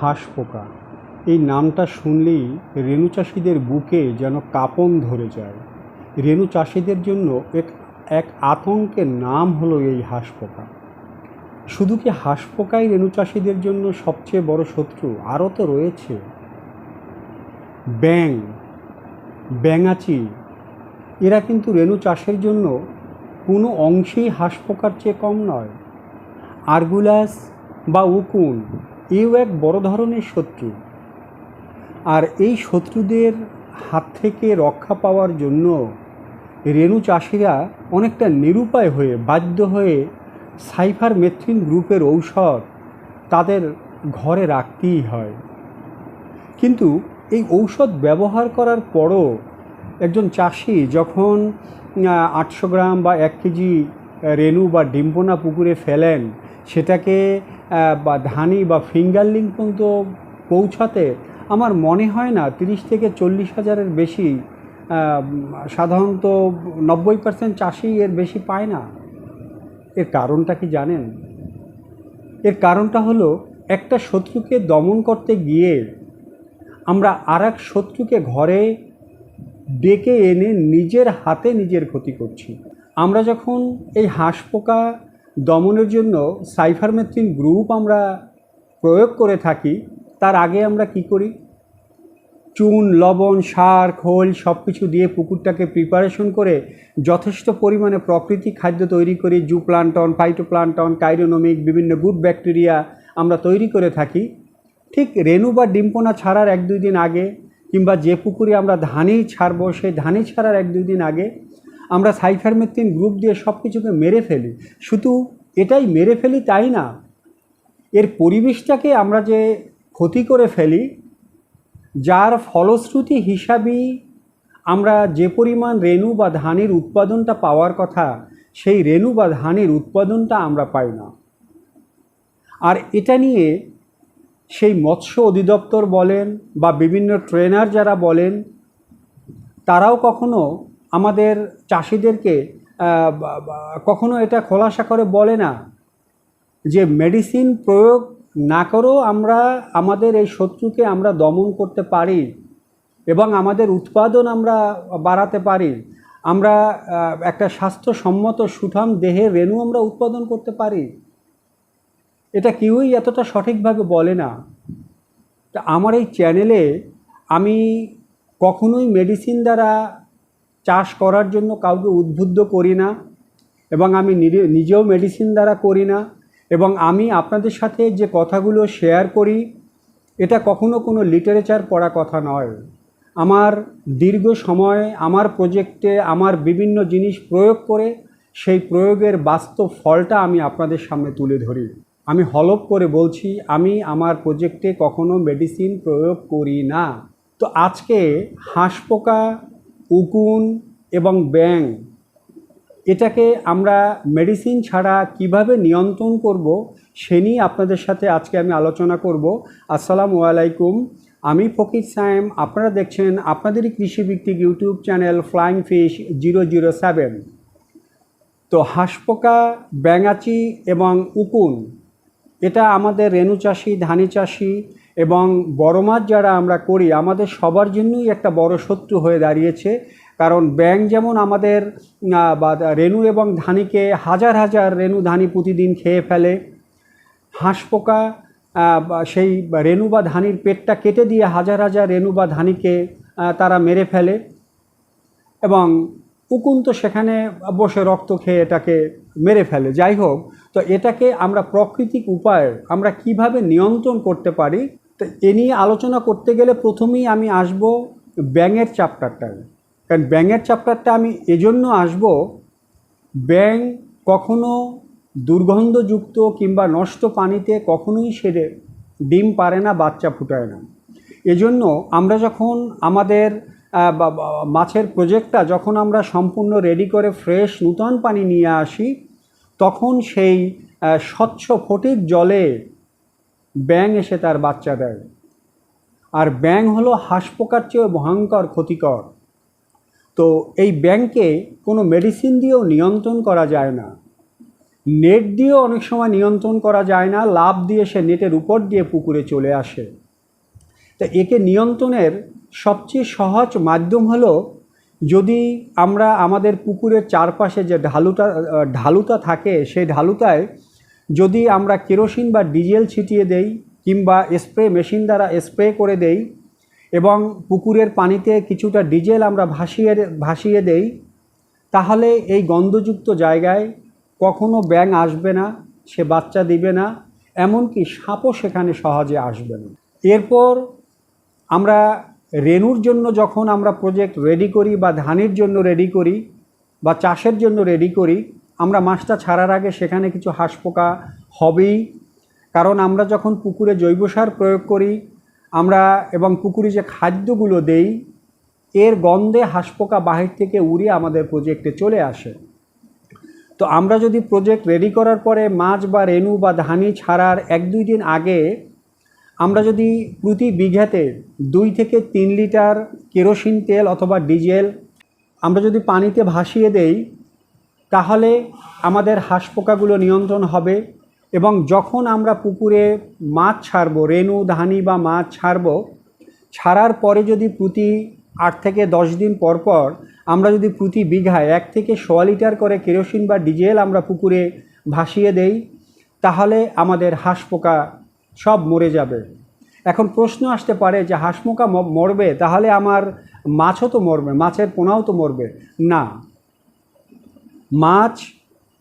হাঁস পোকা। এই নামটা শুনলেই রেণু চাষিদের বুকে যেন কাঁপন ধরে যায়। রেণু চাষিদের জন্য এক এক আতঙ্কের নাম হলো এই হাঁস পোকা। শুধু কি হাঁস পোকাই রেণু চাষিদের জন্য সবচেয়ে বড় শত্রু? আরও তো রয়েছে। ব্যাং ব্যাঙাচি, এরা কিন্তু রেণু চাষের জন্য কোনো অংশেই হাঁস পোকার চেয়ে কম নয়। আরগুলাস বা উকুন এও এক বড় ধরনের শত্রু। আর এই শত্রুদের হাত থেকে রক্ষা পাওয়ার জন্য রেণু চাষিরা অনেকটা নিরুপায় হয়ে, বাধ্য হয়ে সাইফার মেথ্রিন গ্রুপের ঔষধ তাদের ঘরে রাখতেই হয়। কিন্তু এই ঔষধ ব্যবহার করার পরও একজন চাষি যখন আটশো গ্রাম বা এক কেজি রেণু বা ডিম্পনা পুকুরে ফেলেন, সেটাকে বা ধানি বা ফিঙ্গারলিং পর্যন্ত পৌঁছাতে আমার মনে হয় না তিরিশ থেকে চল্লিশ হাজারের বেশি সাধারণত নব্বই পার্সেন্ট চাষি এর বেশি পায় না। এর কারণটা কি জানেন? এর কারণটা হলো একটা শত্রুকে দমন করতে গিয়ে আমরা আর এক শত্রুকে ঘরে ডেকে এনে নিজের হাতে নিজের ক্ষতি করছি। আমরা যখন এই হাঁস পোকা দমনের জন্য সাইফারমেথ্রিন গ্রুপ আমরা প্রয়োগ করে থাকি, তার আগে আমরা কি করি? চুন, লবণ, সার, খোল সব কিছু দিয়ে পুকুরটাকে প্রিপারেশন করে যথেষ্ট পরিমাণে প্রকৃতি খাদ্য তৈরি করি। জু প্লান্টন ফাইটোপ্লান্টন কাইরোনমিক বিভিন্ন গুড ব্যাকটেরিয়া আমরা তৈরি করে থাকি। ঠিক রেণু বা ডিম্পনা ছাড়ার এক দুই দিন আগে কিংবা যে পুকুরে আমরা ধানি ছাড়বো, সেই ধানি ছাড়ার এক দুই দিন আগে আমরা সাইফারমেথ্রিন গ্রুপ দিয়ে সব কিছুকে মেরে ফেলি। শুধু এটাই মেরে ফেলি তাই না? এর পরিবেশটাকে আমরা যে ক্ষতি করে ফেলি, যার ফলশ্রুতি হিসাবেই আমরা যে পরিমাণ রেণু বা ধানের উৎপাদনটা পাওয়ার কথা, সেই রেণু বা ধানের উৎপাদনটা আমরা পাই না। আর এটা নিয়ে সেই মৎস্য অধিদপ্তর বলেন বা বিভিন্ন ট্রেনার যারা বলেন, তারাও কখনো আমাদের চাষিদেরকে কখনো এটা খোলাসা করে বলে না যে মেডিসিন প্রয়োগ না করেও আমরা, আমাদের এই শত্রুকে আমরা দমন করতে পারি এবং আমাদের উৎপাদন আমরা বাড়াতে পারি। আমরা একটা স্বাস্থ্যসম্মত সুঠাম দেহে রেণু আমরা উৎপাদন করতে পারি। এটা কেউই এতটা সঠিকভাবে বলে না। তা আমার এই চ্যানেলে আমি কখনোই মেডিসিন দ্বারা চাষ করার জন্য কাউকে উদ্বুদ্ধ করি না এবং আমি নিজে- নিজেও মেডিসিন দ্বারা করি না এবং আমি আপনাদের সাথে যে কথাগুলো শেয়ার করি, এটা কখনো কোনো লিটারেচার পড়া কথা নয়। আমার দীর্ঘ সময়, আমার প্রজেক্টে আমার বিভিন্ন জিনিস প্রয়োগ করে সেই প্রয়োগের বাস্তব ফলটা আমি আপনাদের সামনে তুলে ধরি। আমি হলপ করে বলছি, আমি আমার প্রজেক্টে কখনো মেডিসিন প্রয়োগ করি না। তো আজকে হাঁস পোকা উকুন এবং ব্যাং এটাকে আমরা মেডিসিন ছাড়া কীভাবে নিয়ন্ত্রণ করব সে নিয়ে আপনাদের সাথে আজকে আমি আলোচনা করব। আসসালামু আলাইকুম, আমি ফকির সায়েম। আপনারা দেখছেন আপনাদেরই কৃষিভিত্তিক YouTube channel flying fish zero zero seven. তো হাঁসপোকা, ব্যাঙাচি এবং উকুন, এটা আমাদের রেণু চাষি, ধানি চাষি এবং বড় মাছ যারা আমরা করি, আমাদের সবার জন্যই একটা বড় শত্রু হয়ে দাঁড়িয়েছে। কারণ ব্যাং যেমন আমাদের বা রেণু এবং ধানিকে হাজার হাজার রেণু ধানি প্রতিদিন খেয়ে ফেলে, হাঁস পোকা সেই রেণু বা ধানির পেটটা কেটে দিয়ে হাজার হাজার রেণু বা ধানিকে তারা মেরে ফেলে এবং উকুন তো সেখানে বসে রক্ত খেয়ে এটাকে মেরে ফেলে। যাই হোক, তো এটাকে আমরা প্রাকৃতিক উপায়, আমরা কীভাবে নিয়ন্ত্রণ করতে পারি তো এ নিয়ে আলোচনা করতে গেলে প্রথমেই আমি আসব ব্যাঙের চ্যাপ্টারটায়। কারণ ব্যাঙের চ্যাপ্টারটা আমি এজন্য আসব, ব্যাঙ কখনো দুর্গন্ধযুক্ত কিংবা নষ্ট পানিতে কখনোই সেরে ডিম পারে না, বাচ্চা ফুটায় না। এজন্য আমরা যখন আমাদের মাছের প্রজেক্টটা যখন আমরা সম্পূর্ণ রেডি করে ফ্রেশ নূতন পানি নিয়ে আসি, তখন সেই স্বচ্ছ ফটিক জলে ব্যাং এসে তার বাচ্চা দেয়। আর ব্যাং হলো হাঁস পোকার চেয়ে ভয়ঙ্কর ক্ষতিকর। তো এই ব্যাংকে কোনো মেডিসিন দিয়েও নিয়ন্ত্রণ করা যায় না। নেট দিয়েও অনেক সময় নিয়ন্ত্রণ করা যায় না, লাভ দিয়ে সে নেটের উপর দিয়ে পুকুরে চলে আসে। তা একে নিয়ন্ত্রণের সবচেয়ে সহজ মাধ্যম হলো যদি আমরা আমাদের পুকুরের চারপাশে যে ঢালুটা ঢালুটা থাকে, সেই ঢালুটায় যদি আমরা কেরোসিন বা ডিজেল ছিটিয়ে দেই কিংবা স্প্রে মেশিন দ্বারা স্প্রে করে দেই এবং পুকুরের পানিতে কিছুটা ডিজেল আমরা ভাসিয়ে ভাসিয়ে দেই, তাহলে এই গন্ধযুক্ত জায়গায় কখনো ব্যাঙ আসবে না, সে বাচ্চা দিবে না, এমনকি সাপও সেখানে সহজে আসবে না। এরপর আমরা রেনুর জন্য যখন আমরা প্রজেক্ট রেডি করি বা ধানের জন্য রেডি করি বা চাষের জন্য রেডি করি আমরা মাছটা ছাড়ার আগে সেখানে কিছু হাঁস পোকা হবেই। কারণ আমরা যখন পুকুরে জৈব সার প্রয়োগ করি, আমরা এবং পুকুরে যে খাদ্যগুলো দেই, এর গন্ধে হাঁস পোকা বাহির থেকে উড়ে আমাদের প্রজেক্টে চলে আসে। তো আমরা যদি প্রজেক্ট রেডি করার পরে মাছ বা রেনু বা ধানি ছাড়ার এক দুই দিন আগে, আমরা যদি প্রতি বিঘাতে দুই থেকে তিন লিটার কেরোসিন তেল অথবা ডিজেল আমরা যদি পানিতে ভাসিয়ে দেই তাহলে আমাদের হাঁস পোকাগুলো নিয়ন্ত্রণ হবে এবং যখন আমরা পুকুরে মাছ ছাড়ব রেনু ধানি বা মাছ ছাড়বো, ছাড়ার পরে যদি প্রতি আট থেকে দশ দিন পর পর আমরা যদি প্রতি বিঘায় এক থেকে সোয়া লিটার করে কেরোসিন বা ডিজেল আমরা পুকুরে ভাসিয়ে দেই, তাহলে আমাদের হাঁস পোকা সব মরে যাবে। এখন প্রশ্ন আসতে পারে যে হাঁস পোকা মরবে, তাহলে আমার মাছও তো মরবে, মাছের পোনাও তো মরবে। না মাছ,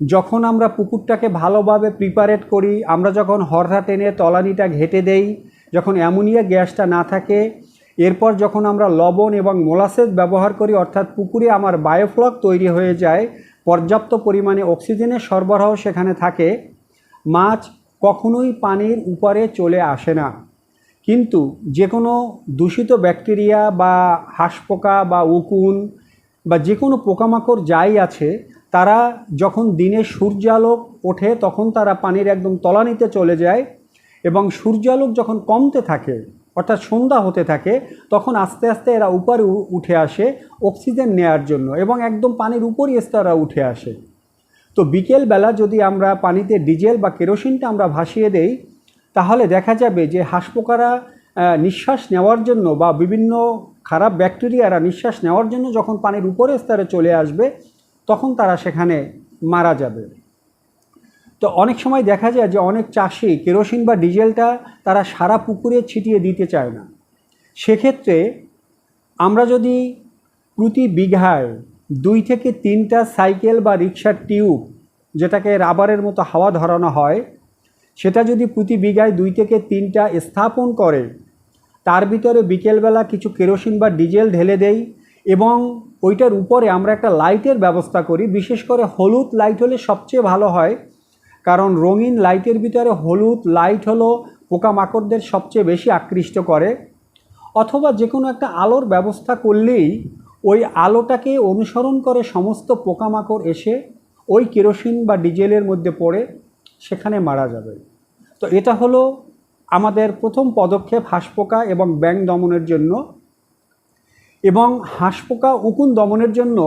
যখন আমরা পুকুরটাকে ভালোভাবে প্রিপারেট করি, আমরা যখন হরহা টেনে তলানিটা ঘেটে দেই, যখন অ্যামোনিয়া গ্যাসটা না থাকে, এরপর যখন আমরা লবণ এবং মোলাসেস ব্যবহার করি, অর্থাৎ পুকুরে আমার বায়োফ্লক তৈরি হয়ে যায়, পর্যাপ্ত পরিমাণে অক্সিজেনের সরবরাহ সেখানে থাকে, মাছ কখনোই পানির উপরে চলে আসে না। কিন্তু যে কোনো দূষিত ব্যাকটেরিয়া বা হাঁস পোকা বা উকুন বা যে কোনো পোকামাকড় যাই আছে তারা যখন দিনে সূর্যালোক ওঠে, তখন তারা পানির একদম তলানিতে চলে যায় এবং সূর্যালোক যখন কমতে থাকে, অর্থাৎ সন্ধ্যা হতে থাকে, তখন আস্তে আস্তে এরা উপরে উঠে আসে অক্সিজেন নেয়ার জন্য এবং একদম পানির উপরই তারা উঠে আসে। তো বিকেলবেলা যদি আমরা পানিতে ডিজেল বা কেরোসিনটা আমরা ভাসিয়ে দেই, তাহলে দেখা যাবে যে হাঁস পোকারা নিঃশ্বাস নেওয়ার জন্য বা বিভিন্ন খারাপ ব্যাকটেরিয়ারা নিঃশ্বাস নেওয়ার জন্য যখন পানির উপরে স্তরে চলে আসবে তখন তারা সেখানে মারা যাবে। তো অনেক সময় দেখা যায় যে অনেক চাষি কেরোসিন বা ডিজেলটা তারা সারা পুকুরে ছিটিয়ে দিতে চায় না। সেক্ষেত্রে আমরা যদি প্রতি বিঘায় দুই থেকে তিনটা সাইকেল বা রিক্সার টিউব, যেটাকে রাবারের মতো হাওয়া ধরানো হয়, সেটা যদি প্রতি বিঘায় দুই থেকে তিনটা স্থাপন করে, তার ভিতরে বিকেলবেলা কিছু কেরোসিন বা ডিজেল ঢেলে দেই এবং ওইটার উপরে আমরা একটা লাইটের ব্যবস্থা করি। বিশেষ করে হলুদ লাইট হলে সবচেয়ে ভালো হয়, কারণ রঙিন লাইটের ভিতরে হলুদ লাইট হলো পোকামাকড়দের সবচেয়ে বেশি আকৃষ্ট করে। অথবা যে কোনো একটা আলোর ব্যবস্থা করলেই ওই আলোটাকে অনুসরণ করে সমস্ত পোকামাকড় এসে ওই কেরোসিন বা ডিজেলের মধ্যে পড়ে, সেখানে মারা যাবে। তো এটা হলো আমাদের প্রথম পদক্ষেপ হাঁস পোকা এবং ব্যাং দমনের জন্য। এবং হাঁস পোকা উকুন দমনের জন্য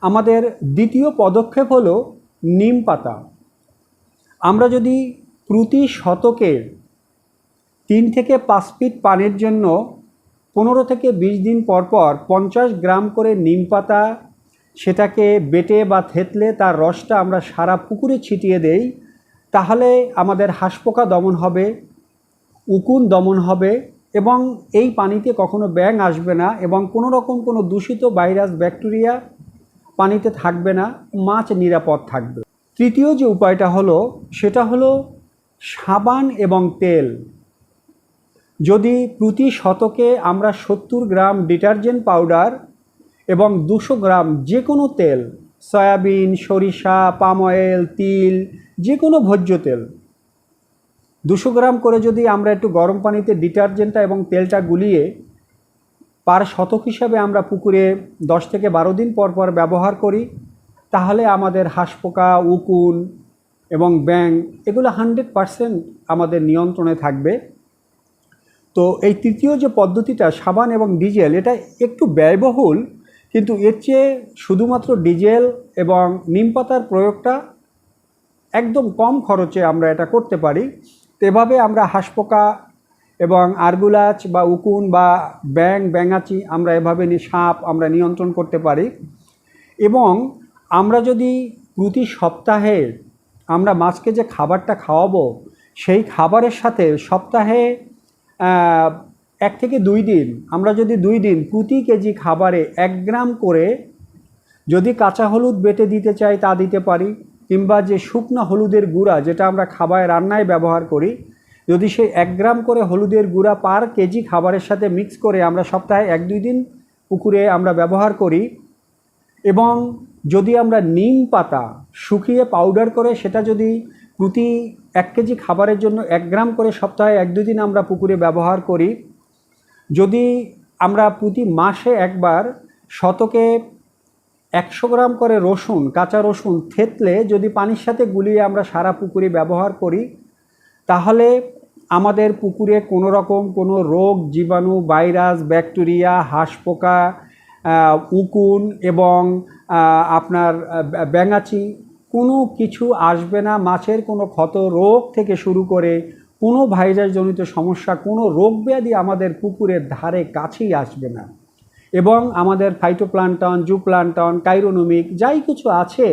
আমাদের দ্বিতীয় পদক্ষেপ হল নিম পাতা। আমরা যদি প্রতি শতকে তিন থেকে পাঁচ ফিট পানির জন্য পনেরো থেকে বিশ দিন পর পর পঞ্চাশ গ্রাম করে নিম পাতা সেটাকে বেটে বা থেতলে তার রসটা আমরা সারা পুকুরে ছিটিয়ে দেই, তাহলে আমাদের হাঁস পোকা দমন হবে, উকুন দমন হবে এবং এই পানিতে কখনো ব্যাঙ আসবে না এবং কোনো রকম কোনো দূষিত ভাইরাস, ব্যাকটেরিয়া পানিতে থাকবে না, মাছ নিরাপদ থাকবে। তৃতীয় যে উপায়টা হলো, সেটা হলো সাবান এবং তেল। যদি প্রতি শতকে আমরা সত্তর গ্রাম ডিটারজেন্ট পাউডার এবং দুশো গ্রাম যে কোনো তেল, সয়াবিন, সরিষা, পাম অয়েল, তিল যে কোনো ভোজ্য তেল দুশো গ্রাম করে যদি আমরা একটু গরম পানিতে ডিটারজেন্টটা এবং তেলটা গুলিয়ে পার শতক হিসাবে আমরা পুকুরে দশ থেকে বারো দিন পর পর ব্যবহার করি, তাহলে আমাদের হাঁস পোকা, উকুন এবং ব্যাং এগুলো হান্ড্রেড পারসেন্ট আমাদের নিয়ন্ত্রণে থাকবে। তো এই তৃতীয় যে পদ্ধতিটা, সাবান এবং ডিজেল, এটা একটু ব্যয়বহুল, কিন্তু এর চেয়ে শুধুমাত্র ডিজেল এবং নিম পাতার প্রয়োগটা একদম কম খরচে আমরা এটা করতে পারি। এভাবে আমরা হাঁস পোকা এবং আরগুলাচ বা উকুন বা ব্যাং, ব্যাঙাচি আমরা এভাবে সাপ আমরা নিয়ন্ত্রণ করতে পারি। এবং আমরা যদি প্রতি সপ্তাহে আমরা মাছকে যে খাবারটা খাওয়াবো, সেই খাবারের সাথে সপ্তাহে এক থেকে দুই দিন, আমরা যদি দুই দিন প্রতি কেজি খাবারে এক গ্রাম করে যদি কাঁচা হলুদ বেটে দিতে চাই তা দিতে পারি। কিংবা যে শুকনো হলুদের গুঁড়া যেটা আমরা খাবারে রান্নায় ব্যবহার করি, যদি সেই এক গ্রাম করে হলুদের গুঁড়া পার কেজি খাবারের সাথে মিক্স করে আমরা সপ্তাহে এক দুই দিন পুকুরে আমরা ব্যবহার করি এবং যদি আমরা নিম পাতা শুকিয়ে পাউডার করে সেটা যদি প্রতি এক কেজি খাবারের জন্য এক গ্রাম করে সপ্তাহে এক দুই দিন আমরা পুকুরে ব্যবহার করি, যদি আমরা প্রতি মাসে একবার শতকে একশো গ্রাম করে রসুন, কাঁচা রসুন থেতলে যদি পানির সাথে গুলিয়ে আমরা সারা পুকুরে ব্যবহার করি, তাহলে আমাদের পুকুরে কোনো রকম কোনো রোগ, জীবাণু, ভাইরাস, ব্যাকটেরিয়া হাঁস পোকা উকুন এবং আপনার ব্যাঙাচি কোনো কিছু আসবে না। মাছের কোনো ক্ষত রোগ থেকে শুরু করে কোনো ভাইরাসজনিত সমস্যা, কোনো রোগ ব্যাধি আমাদের পুকুরের ধারে কাছেই আসবে না। এবং আমাদের ফাইটোপ্লান্টন জুপ্লান্টন কাইরোনমিক যাই কিছু আছে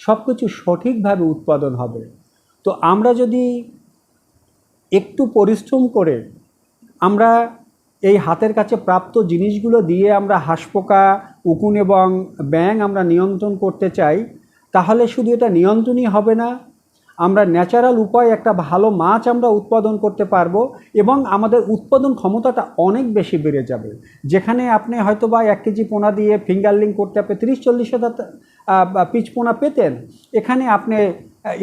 সব কিছু সঠিকভাবে উৎপাদন হবে। তো আমরা যদি একটু পরিশ্রম করে আমরা এই হাতের কাছে প্রাপ্ত জিনিসগুলো দিয়ে আমরা হাঁসপোকা, উকুন এবং ব্যাং আমরা নিয়ন্ত্রণ করতে চাই, তাহলে শুধু এটা নিয়ন্ত্রণই হবে না আমরা ন্যাচারাল উপায় একটা ভালো মাছ আমরা উৎপাদন করতে পারব এবং আমাদের উৎপাদন ক্ষমতাটা অনেক বেশি বেড়ে যাবে। যেখানে আপনি হয়তো বা এক কেজি পোনা দিয়ে ফিঙ্গারলিং করতে আপনি তিরিশ চল্লিশ হাজার পিচ পোনা পেতেন, এখানে আপনি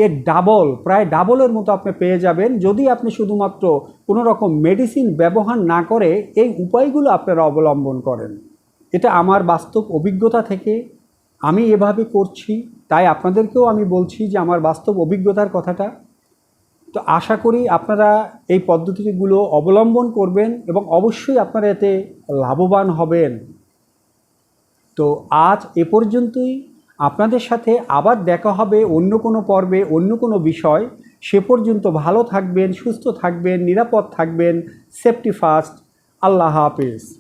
এর ডাবল প্রায় ডাবলের মতো আপনি পেয়ে যাবেন। যদি আপনি শুধুমাত্র কোনো রকম মেডিসিন ব্যবহার না করে এই উপায়গুলো আপনারা অবলম্বন করেন। এটা আমার বাস্তব অভিজ্ঞতা থেকে আমি এভাবে করছি। তাই আপনাদেরকেও আমি বলছি যে আমার বাস্তব অভিজ্ঞতার কথাটা। তো আশা করি আপনারা এই পদ্ধতিগুলো অবলম্বন করবেন এবং অবশ্যই আপনারা এতে লাভবান হবেন। তো আজ এ পর্যন্তই। আপনাদের সাথে আবার দেখা হবে অন্য কোনো পর্বে, অন্য কোনো বিষয়। সে পর্যন্ত ভালো থাকবেন, সুস্থ থাকবেন, নিরাপদ থাকবেন। সেফটি ফার্স্ট আল্লাহ হাফেজ।